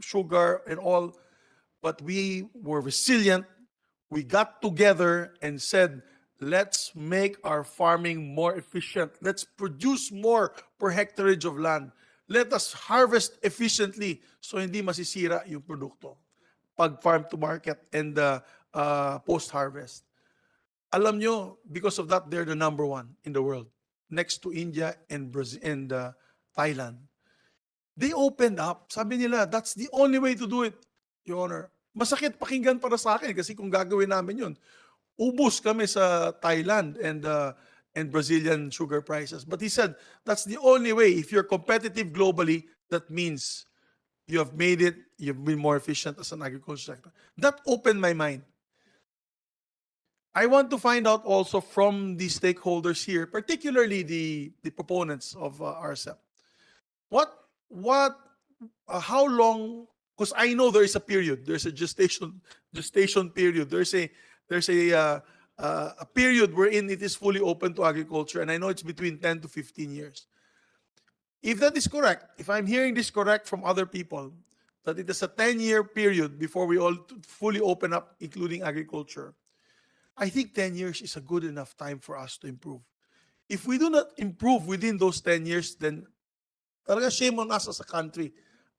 sugar and all, but we were resilient. We got together and said, let's make our farming more efficient. Let's produce more per hectareage of land. Let us harvest efficiently so hindi masisira yung produkto pag farm to market and uh, uh, post-harvest. Alam nyo, because of that, they're the number one in the world, next to India and Brazil and uh, Thailand. They opened up. Sabi nila, that's the only way to do it, Your Honor. Masakit pakinggan para sa akin kasi kung gagawin namin yun, ubus kami sa Thailand and uh, and Brazilian sugar prices. But he said that's the only way. If you're competitive globally, that means you have made it, you've been more efficient as an agriculture sector. That opened my mind. I want to find out also from the stakeholders here, particularly the, the proponents of uh, RCEP, what, what, uh, how long, because I know there is a period, there's a gestation, gestation period, there's a, there's a, uh, uh, a period wherein it is fully open to agriculture, and I know it's between 10 to 15 years. If that is correct, if I'm hearing this correct from other people, that it is a 10-year period before we all fully open up, including agriculture, I think 10 years is a good enough time for us to improve. If we do not improve within those 10 years, then talaga shame on us as a country,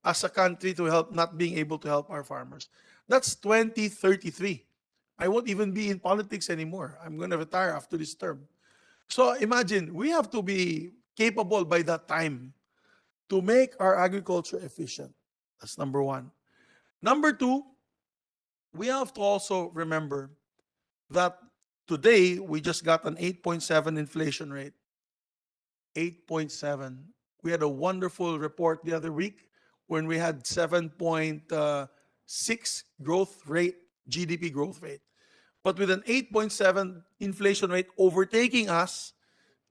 as a country to help not being able to help our farmers. That's 2033. I won't even be in politics anymore. I'm going to retire after this term. So imagine, we have to be capable by that time to make our agriculture efficient. That's number one. Number two, we have to also remember that today we just got an 8.7 inflation rate. 8.7. We had a wonderful report the other week when we had 7.6 growth rate, GDP growth rate. But with an 8.7 inflation rate overtaking us,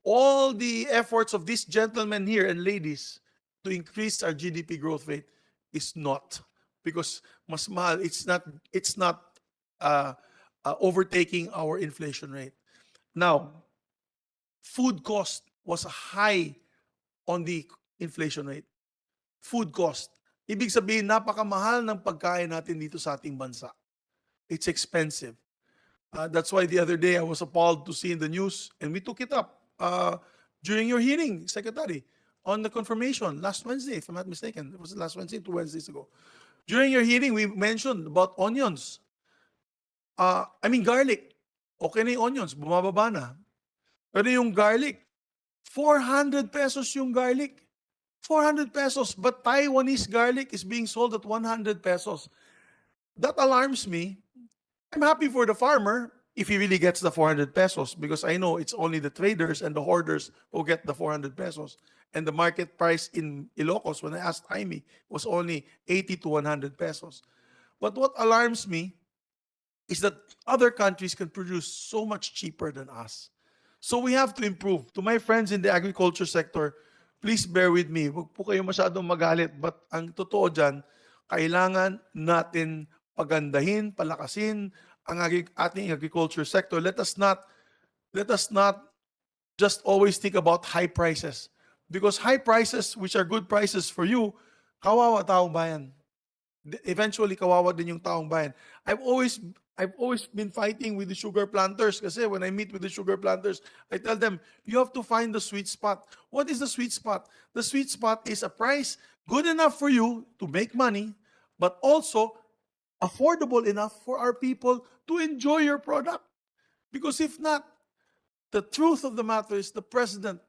all the efforts of these gentlemen here and ladies to increase our GDP growth rate is not because mas it's not it's not uh, uh, overtaking our inflation rate. Now, food cost was a high on the inflation rate. Food cost. Ibig sabihin, napakamahal ng pagkain natin dito sa ating bansa. It's expensive. Uh, that's why the other day I was appalled to see in the news, and we took it up uh, during your hearing, Secretary, on the confirmation last Wednesday, if I'm not mistaken. It was last Wednesday, two Wednesdays ago. During your hearing, we mentioned about onions. Uh, I mean, garlic. Okay na yung onions, bumababa na. Pero yung garlic, 400 pesos yung garlic. 400 pesos. But Taiwanese garlic is being sold at 100 pesos. That alarms me. I'm happy for the farmer if he really gets the 400 pesos because I know it's only the traders and the hoarders who get the 400 pesos. And the market price in Ilocos, when I asked Jaime, was only 80 to 100 pesos. But what alarms me is that other countries can produce so much cheaper than us. So we have to improve. To my friends in the agriculture sector, please bear with me. Huwag po kayo masyadong magalit. But ang totoo dyan, kailangan natin pagandahin, palakasin ang ating agriculture sector. Let us not let us not just always think about high prices. Because high prices, which are good prices for you, kawawa taong bayan. Eventually, kawawa din yung taong bayan. I've always I've always been fighting with the sugar planters kasi when I meet with the sugar planters, I tell them, you have to find the sweet spot. What is the sweet spot? The sweet spot is a price good enough for you to make money, but also affordable enough for our people to enjoy your product. Because if not, the truth of the matter is the president,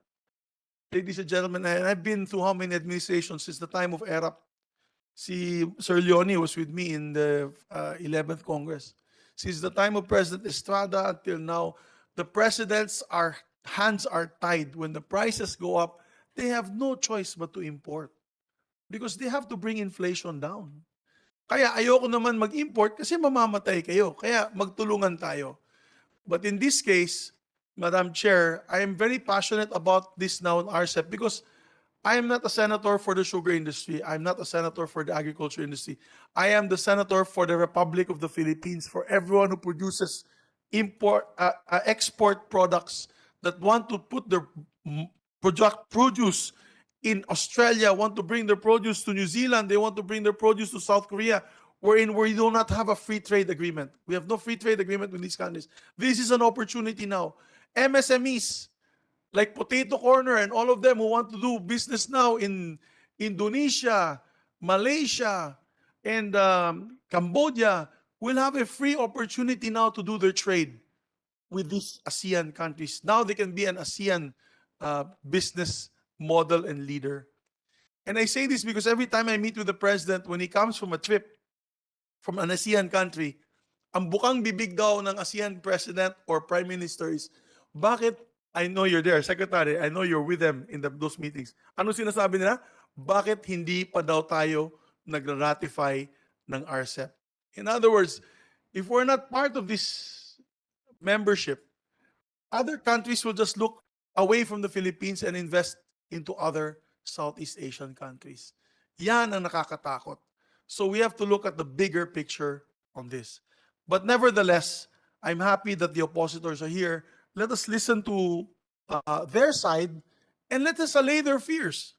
ladies and gentlemen, and I've been through how many administrations since the time of ERAP. Si Sir Leone was with me in the uh, 11th Congress. Since the time of President Estrada until now, the presidents are hands are tied. When the prices go up, they have no choice but to import because they have to bring inflation down. Kaya ayoko naman mag-import kasi mamamatay kayo. Kaya magtulungan tayo. But in this case, Madam Chair, I am very passionate about this now in RCEP because I am not a senator for the sugar industry. I'm not a senator for the agriculture industry. I am the senator for the Republic of the Philippines, for everyone who produces import, uh, uh, export products that want to put their mm, product produce in Australia want to bring their produce to New Zealand, they want to bring their produce to South Korea, wherein we do not have a free trade agreement. We have no free trade agreement with these countries. This is an opportunity now. MSMEs, like Potato Corner and all of them who want to do business now in Indonesia, Malaysia, and um, Cambodia will have a free opportunity now to do their trade with these ASEAN countries. Now they can be an ASEAN uh, business model and leader. And I say this because every time I meet with the president, when he comes from a trip from an ASEAN country, ang bukang bibig daw ng ASEAN president or prime minister is, bakit, I know you're there, secretary, I know you're with them in the, those meetings. Ano sinasabi nila? Bakit hindi pa daw tayo nagra-ratify ng RCEP? In other words, if we're not part of this membership, other countries will just look away from the Philippines and invest into other Southeast Asian countries. Yan ang nakakatakot. So we have to look at the bigger picture on this. But nevertheless, I'm happy that the oppositors are here. Let us listen to uh, their side and let us allay their fears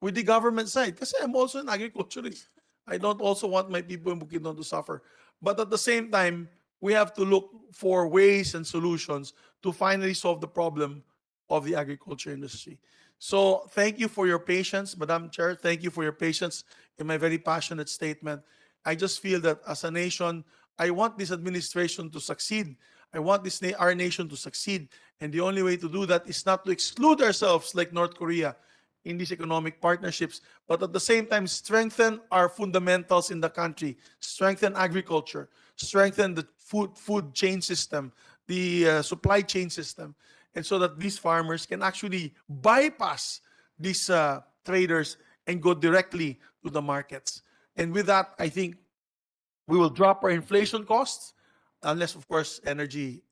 with the government side. Kasi I'm also an agriculturist. I don't also want my people in Bukidnon to suffer. But at the same time, we have to look for ways and solutions to finally solve the problem of the agriculture industry. So thank you for your patience, Madam Chair. Thank you for your patience in my very passionate statement. I just feel that as a nation, I want this administration to succeed. I want this na- our nation to succeed. And the only way to do that is not to exclude ourselves like North Korea in these economic partnerships, but at the same time strengthen our fundamentals in the country, strengthen agriculture, strengthen the food food chain system, the uh, supply chain system, and so that these farmers can actually bypass these uh, traders and go directly to the markets. And with that, I think we will drop our inflation costs, unless of course energy,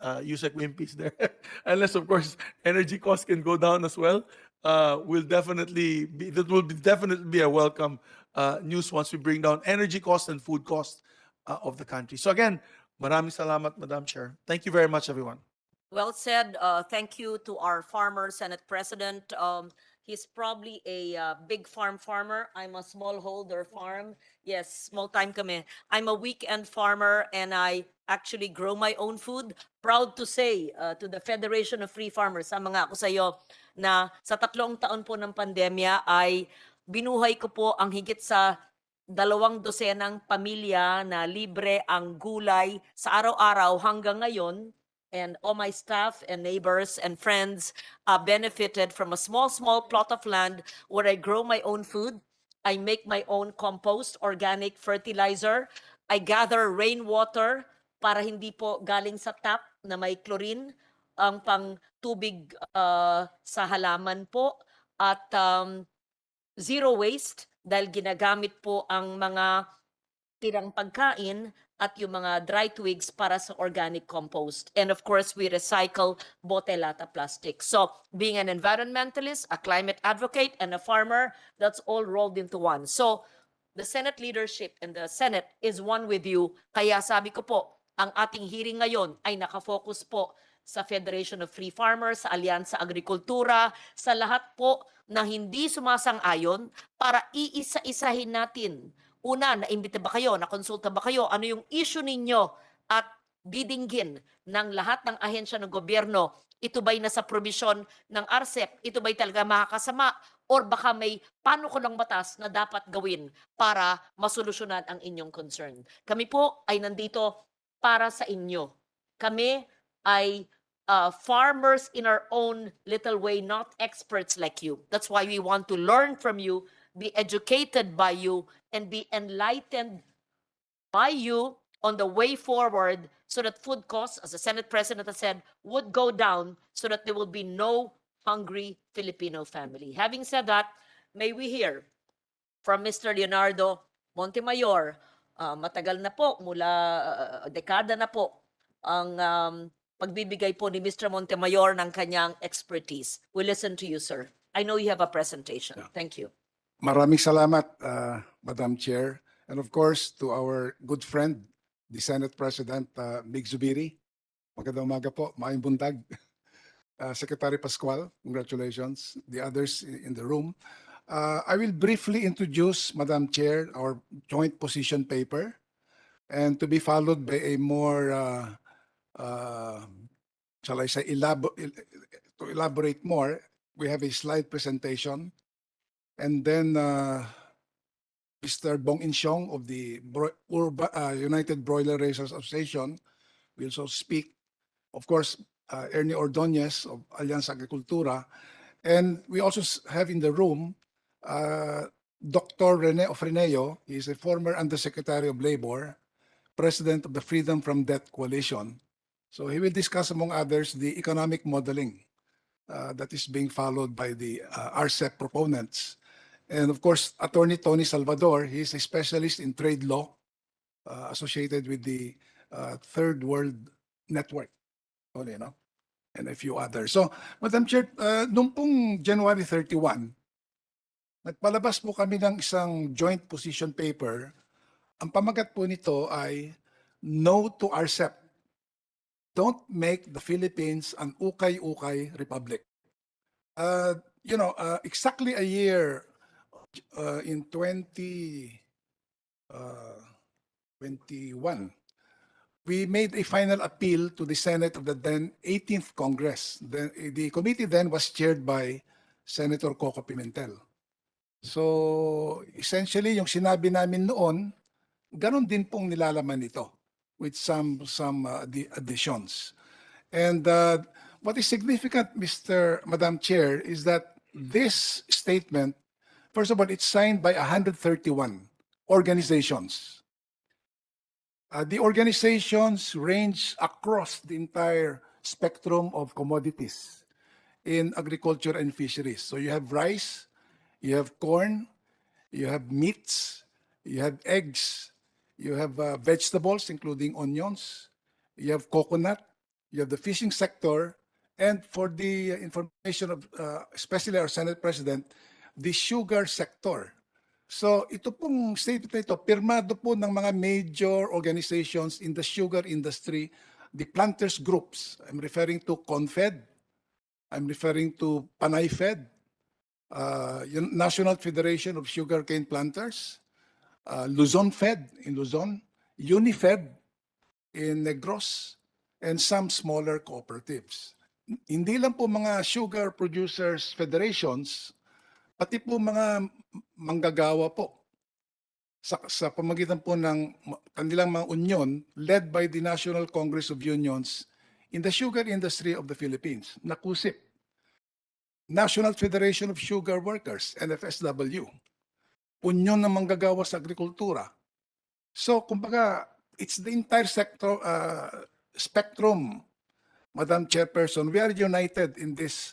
uh, Yusek Wimpy is there, unless of course energy costs can go down as well. Uh, will definitely be that will be definitely be a welcome uh, news once we bring down energy costs and food costs uh, of the country. So again, maraming salamat, Madam Chair. Thank you very much, everyone. Well said. Uh, thank you to our farmer Senate President. Um, he's probably a uh, big farm farmer. I'm a smallholder farm. Yes, small time kami. I'm a weekend farmer and I actually grow my own food. Proud to say uh, to the Federation of Free Farmers, sama nga ako sa iyo, na sa tatlong taon po ng pandemya ay binuhay ko po ang higit sa dalawang dosenang pamilya na libre ang gulay sa araw-araw hanggang ngayon and all my staff and neighbors and friends uh, benefited from a small, small plot of land where I grow my own food. I make my own compost, organic fertilizer. I gather rainwater para hindi po galing sa tap na may chlorine ang pang tubig uh, sa halaman po at um, zero waste dahil ginagamit po ang mga tirang pagkain at yung mga dry twigs para sa organic compost. And of course, we recycle botelata plastic. So being an environmentalist, a climate advocate, and a farmer, that's all rolled into one. So the Senate leadership and the Senate is one with you. Kaya sabi ko po, ang ating hearing ngayon ay nakafocus po sa Federation of Free Farmers, sa Alyansa Agrikultura, sa lahat po na hindi sumasang-ayon para iisa-isahin natin Una, naimbita ba kayo, nakonsulta ba kayo, ano yung issue ninyo at didinggin ng lahat ng ahensya ng gobyerno. Ito ba'y nasa provision ng RCEP? Ito ba'y talaga makakasama? Or baka may panukulang batas na dapat gawin para masolusyonan ang inyong concern? Kami po ay nandito para sa inyo. Kami ay uh, farmers in our own little way, not experts like you. That's why we want to learn from you, be educated by you, and be enlightened by you on the way forward so that food costs, as the Senate President has said, would go down so that there will be no hungry Filipino family. Having said that, may we hear from Mr. Leonardo Montemayor. Ah, matagal na po, mula ah, dekada na po, ang um, pagbibigay po ni Mr. Montemayor ng kanyang expertise. We listen to you, sir. I know you have a presentation. Yeah. Thank you. Maraming salamat, uh, Madam Chair. And of course, to our good friend, the Senate President, uh, Mig Zubiri. Magandang umaga po, maayong buntag. uh, Secretary Pascual, congratulations, the others in the room. Uh, I will briefly introduce, Madam Chair, our joint position paper, and to be followed by a more, uh, uh, shall I say, elabo- el- to elaborate more, we have a slide presentation. And then uh, Mr. Bong Insyong of the Bro- Urba- uh, United Broiler Raisers Association will also speak. Of course, uh, Ernie Ordonez of Alianza Agricultura. And we also have in the room uh, Dr. Rene Ofreneo. He is a former Undersecretary of Labor, President of the Freedom from Debt Coalition. So he will discuss, among others, the economic modeling uh, that is being followed by the uh, RCEP proponents. And of course, Attorney Tony Salvador, he is a specialist in trade law uh, associated with the uh, Third World Network. Tony, no? And a few others. So, Madam Chair, uh, nung pong January 31, nagpalabas po kami ng isang joint position paper. Ang pamagat po nito ay No to RCEP. Don't make the Philippines an ukay-ukay republic. Uh, you know, uh, exactly a year uh, in 20, uh, 21, we made a final appeal to the Senate of the then 18th Congress. The, the committee then was chaired by Senator Coco Pimentel. So, essentially, yung sinabi namin noon, ganon din pong nilalaman nito with some, some uh, addi- additions. And uh, what is significant, Mr. Madam Chair, is that this statement, first of all, it's signed by 131 organizations. Uh, the organizations range across the entire spectrum of commodities in agriculture and fisheries. So you have rice, you have corn, you have meats, you have eggs, you have uh, vegetables, including onions, you have coconut, you have the fishing sector, and for the information of, uh, especially our Senate President, the sugar sector. So ito pong statement na ito, pirmado po ng mga major organizations in the sugar industry, the planters groups. I'm referring to CONFED, I'm referring to PANAIFED, uh, National Federation of Sugarcane Planters, uh, Luzon Fed in Luzon, Unifed in Negros, and some smaller cooperatives. Hindi lang po mga sugar producers federations, pati po mga manggagawa po sa, sa pamagitan po ng kanilang mga union led by the National Congress of Unions in the sugar industry of the Philippines, NACUSIP, National Federation of Sugar Workers, NFSW, Union ng Manggagawa sa Agrikultura. So, kumbaga, it's the entire sector, uh, spectrum, Madam Chairperson. We are united in this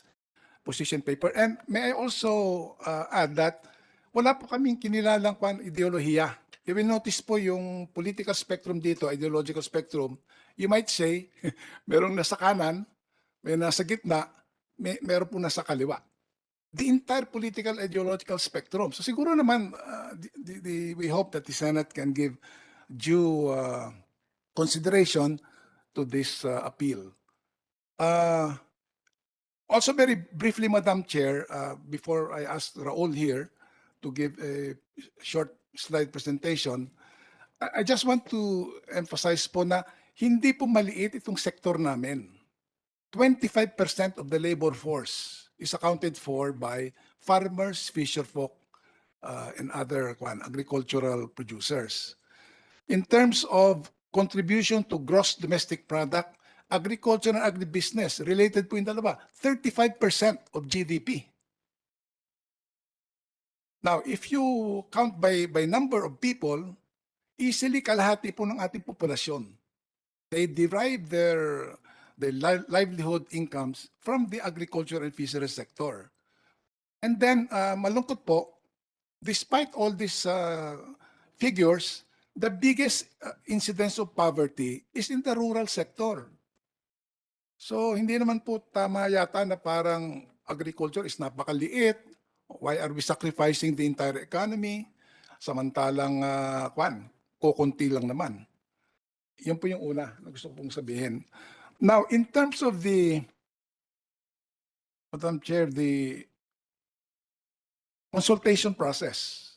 position paper. And may I also uh, add that wala po kaming kinilalang kwan ideolohiya. You will notice po yung political spectrum dito, ideological spectrum, you might say, merong nasa kanan, may nasa gitna, may meron po nasa kaliwa. The entire political ideological spectrum. So siguro naman, uh, the, the, the- we hope that the Senate can give due uh, consideration to this uh, appeal. Uh, also, very briefly, Madam Chair, uh, before I ask Raul here to give a short slide presentation, I, just want to emphasize po na hindi po maliit itong sektor namin. 25% of the labor force is accounted for by farmers, fisherfolk, uh, and other kwan, agricultural producers. In terms of contribution to gross domestic product, agriculture and agribusiness, related po yung dalawa, 35% of GDP. Now, if you count by, by number of people, easily kalahati po ng ating populasyon. They derive their, their li- livelihood incomes from the agriculture and fisheries sector. And then, uh, malungkot po, despite all these uh, figures, the biggest uh, incidence of poverty is in the rural sector. So hindi naman po tama yata na parang agriculture is napakaliit. Why are we sacrificing the entire economy? Samantalang uh, kwan, kukunti lang naman. Yan po yung una na gusto kong sabihin. Now, in terms of the Madam Chair, the consultation process